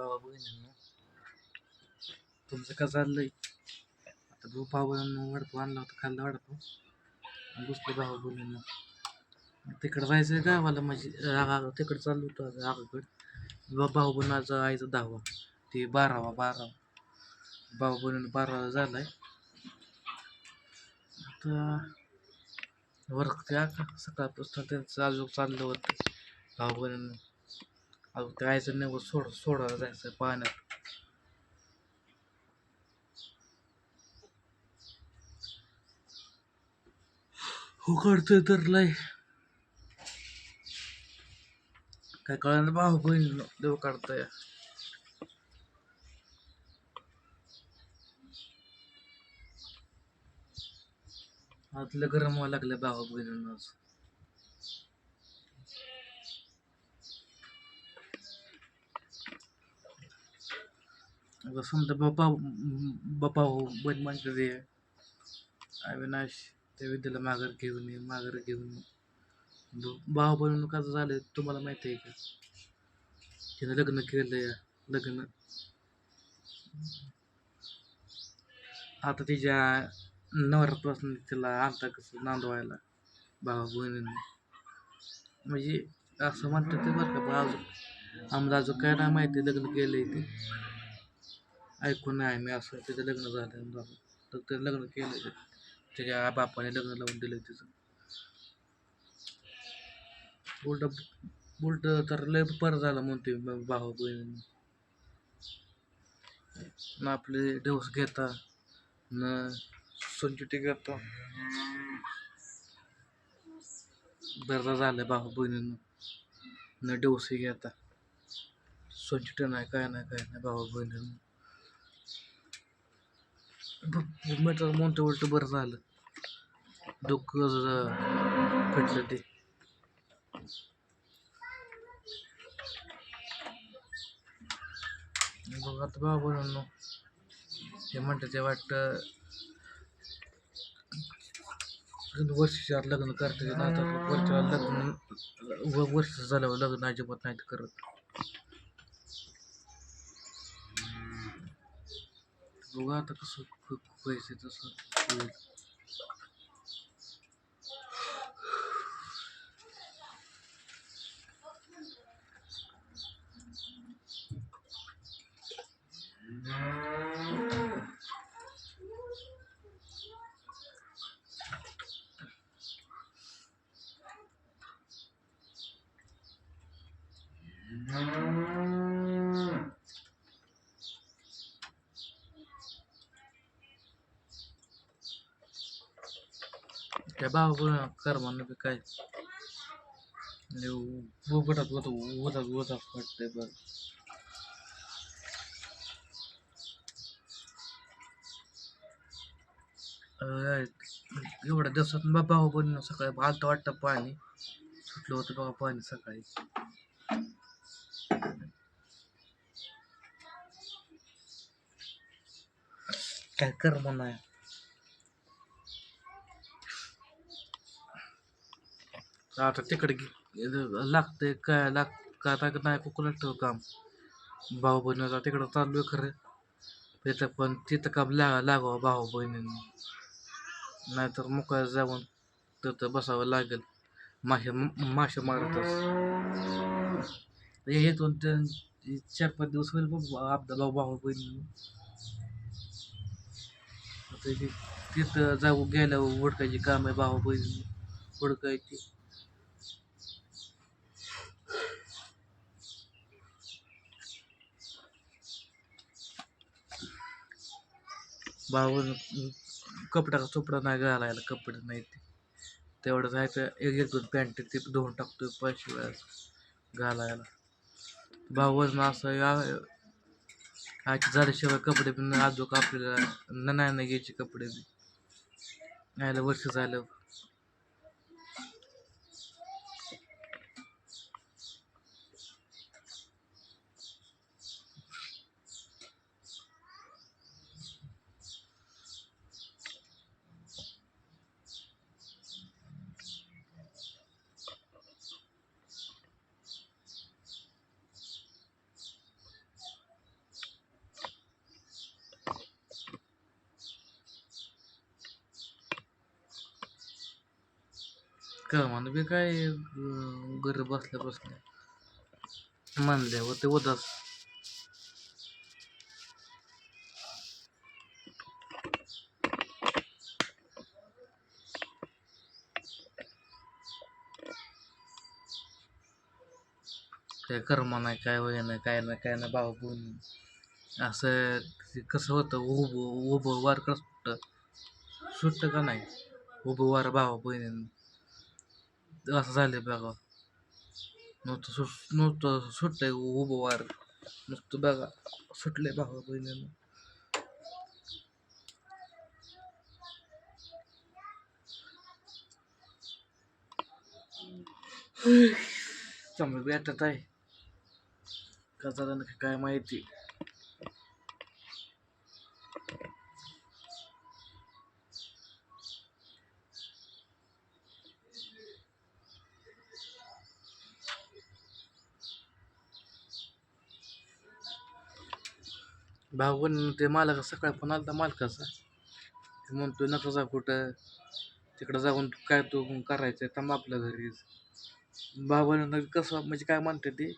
भावा बहिणींनो तुमचं का चाललंय? आता भाऊ भाऊ बहिणींनो वडपू आणला होता खाल्ला वडपू. आणि बसलो भाऊ तिकडं जायचं गावाला म्हणजे तिकडं चाललो होतो आता आगाकडं भाऊ बहिणाचा आईचा दहावा. ते बारावा बारावा. भाऊ बहिणीनं बारावा झालाय. आता वर्क त्या सकाळपासून त्यांचं अजून चाललं होतं. भाऊ बहिणीनं अजून जायचं नाही सोड सोडायला जायचं पाण्यात. हो, उकडतोय तर लय. काय कळलं भाऊ बहीण देव काढतोय. आतलं गरम व्हायला लागलं भाऊ बहिणींनाच आता समजा बापा बापा हो बन म्हणते ते अविनाश त्या विद्येला माघार घेऊन ये माघार घेऊन ये ब- भाऊ बहिणीनं कसं झालं तुम्हाला माहिती आहे का तिनं लग्न केलंय लग्न आता तिच्या नवऱ्यापासून तिला आणता कसं नांदवायला भावा बहिणीनं म्हणजे असं म्हणतात ते बरं का पण अजून आम्हाला अजून काय नाही माहिती लग्न केलंय ते ऐकून नाही मी असं त्याचं लग्न झालं तर ते लग्न केलं त्याच्या बापाने लग्न लावून दिलं तिचं. उलट उलट तर लय बरं झालं म्हणते भाऊ बहिणी न आपले दिवस घेता न संचुटी घेता बरं झालं भाऊ बहिणीनं. न डोसही घेता. संचुटी नाही काय नाही काय नाही भाऊ बहिणीनं. म्हटलं मोठं उलट बरं झालं. दुःख फिटलं ते. बघ आता बाबा बहिणींनो ते म्हणतात ते वाटतं वर्षाच्या लग्न करते नाही वर्षाला लग्न वर्ष झाल्यावर लग्न अजिबात नाही करत. बघा आता कसं ख- पैसे तसं होईल. त्या भाऊ कर म्हणलं बी काय? उघडत होत उगत उगत वाटतंय बरं एवढ्या दिवसात बा भाऊ बहिणी सकाळी आलतं वाटतं पाणी सुटलं होतं बघा पाणी सकाळी. काय कर म्हणा. आता तिकडे गे- लागतंय काय लाग काय आता नाही कुकुला ठेव काम? भाऊ बहिणीचा तिकडं चालू आहे खरं. तिथं पण तिथं काम लागा लागावं भाऊ बहिणींनी. नाहीतर मोकळ्या जाऊन तिथं बसावं लागेल. मासे मासे मारतच. हे दोन तीन चार पाच दिवस होईल बघ आपला भाऊ बहिणी तिथं जाऊ गेल्यावर उडकायची काम आहे भाऊ बहिणी उडकायची. भाऊ कपडा चोपडा नाही घालायला कपडे नाही ते. तेवढंच आहे तर एक एक दोन पॅन्ट ते धुवून टाकतो पैसे वेळेस घालायला. भाऊ वजन असं या आजची झाल्याशिवाय कपडे पण अजून आपल्याला न- नाही नाही घ्यायचे कपडे बी. यायला वर्ष झालं कामानं बी काय गरज घरी बसल्या बसल्या म्हणल्यावर ते उदास. काय कर्म नाही काय वय नाही काय नाही काय नाही भाऊ पण असं कसं होतं उभं उभं वार कसं सुटतं? सुटतं का नाही? उभं वार भावा बहिणीनं. असं झालं आहे बघा नव्हतं सुट नुसतं सुटलंय उभं वार नुसतं बघा आहे भावा बहिणीनं चांगलं भेटत आहे का झालं काय माहिती भाऊन ते मालक सकाळी फोन आला मालकाचा. ते म्हणतोय नका जा कुठं. तिकडं जाऊन तू काय तू करायचं आहे थांब आपल्या घरीच बाबानं कसं म्हणजे काय म्हणते ते?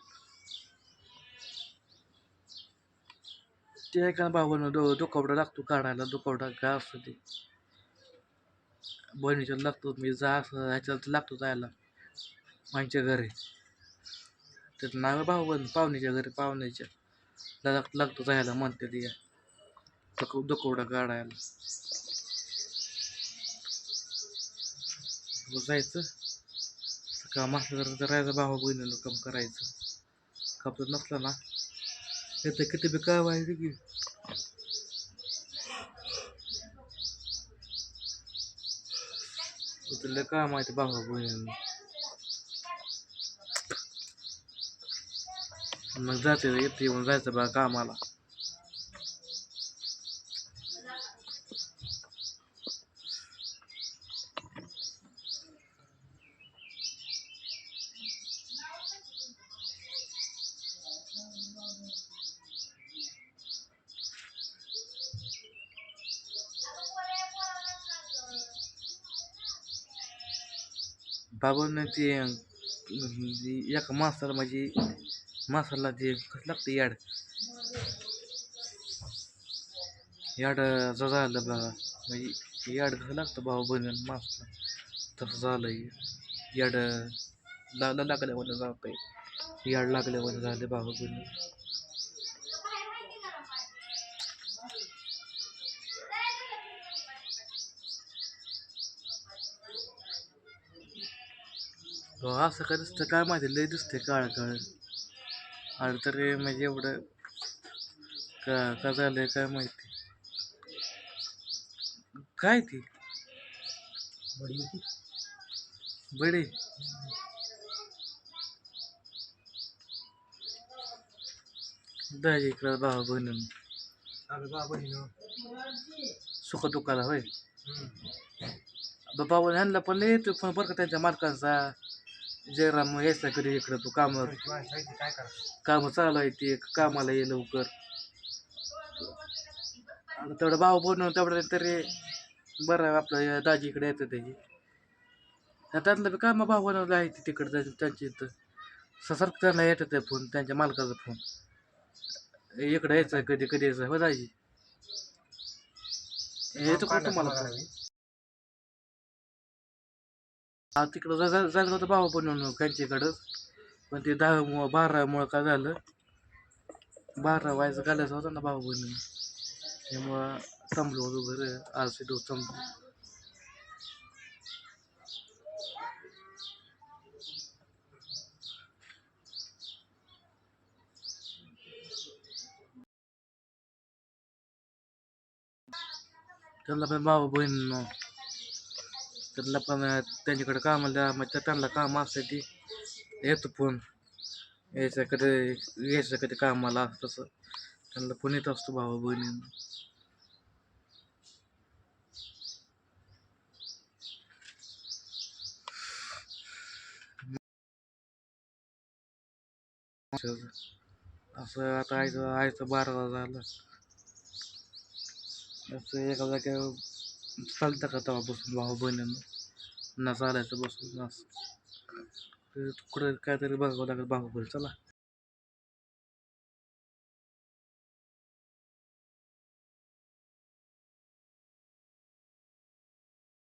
ते आहे का बाबानं दो दुखावडा लागतो काढायला दुखावडा काय असतो ते बहिणीच्या लागतो मी जा असं ह्याच्यात लागतो जायला. माझ्या घरी. त्याचं नाव आहे भाऊ पाहुण्याच्या घरी पाहुण्याच्या. लग लागतो जायला म्हणते ती. दुख दुखवडा काढायला जायचं. काम असलं तर राहायचं भावा बहिणीला काम करायचं. काम जर नसलं ना. येतं किती बी काय व्हायचं की तुला काय माहिती ते भावा मग जाते येते येऊन जायचं बा कामाला. बाबांना ते एक एका माणसाला म्हणजे मासाला ते कसं लागतं याड? याड असं झालं बघा म्हणजे याड कसं लागतं भाऊ बनवून माणसाला तसं झालं याड लागलं लागल्यावर जात आहे याड लागल्यावर झाले भाऊ बहिणी. असं काय दिसतं काय माहिती लय दिसते काळ काळ आणि तरी म्हणजे एवढं का का झालंय काय माहिती. काय ती? बडी दाजी इकडं भाऊ बहिणी सुख दुखाला होय. बाबा ह्यांना पण येतो पण बरं का त्यांच्या मालकांचा? जयराम यायचा कधी इकडं तू कामावर काय करा चालू आहे ते कामाला ये लवकर. आणि तेवढं भाऊ बनवून तेवढं तरी बरं आहे आपलं दाजी इकडे येतं त्याची त्यातलं बी कामं भाऊ बनवलं आहे ते तिकडं त्यांच्या त्यांची इथं. ससारखं त्यांना येतं ते फोन त्यांच्या मालकाचा फोन. इकडं यायचं कधी कधी यायचं हो दाजी? येतो का तुम्हाला phone? हा तिकडं जा- जा- जायचं होतं भाऊ बनवून त्यांच्याकडंच पण ते दहा बारामुळं काय झालं बारा व्हायचं घालायचं होतं ना भाऊ बनवून त्यामुळं थांबलो होतो घरी आज ते दिवस थांबलो त्यांना पण भाऊ बहीण त्यांना पण त्यांच्याकडे कामाला द्या मग त्या- त्यांना काम असते ती येतो फोन यायचं कधी यायचं कधी कामाला तसं त्यांना फोन येत असतो भाऊ बहिणींना असं आता आयचं आयचं बारा झालं असं एका जागेवर चालतं का तेव्हा बसून भाऊ बहिणीनं? ना चालायचं बसून ना तर कुठं काहीतरी बघावं लागेल. बाहुबली चला.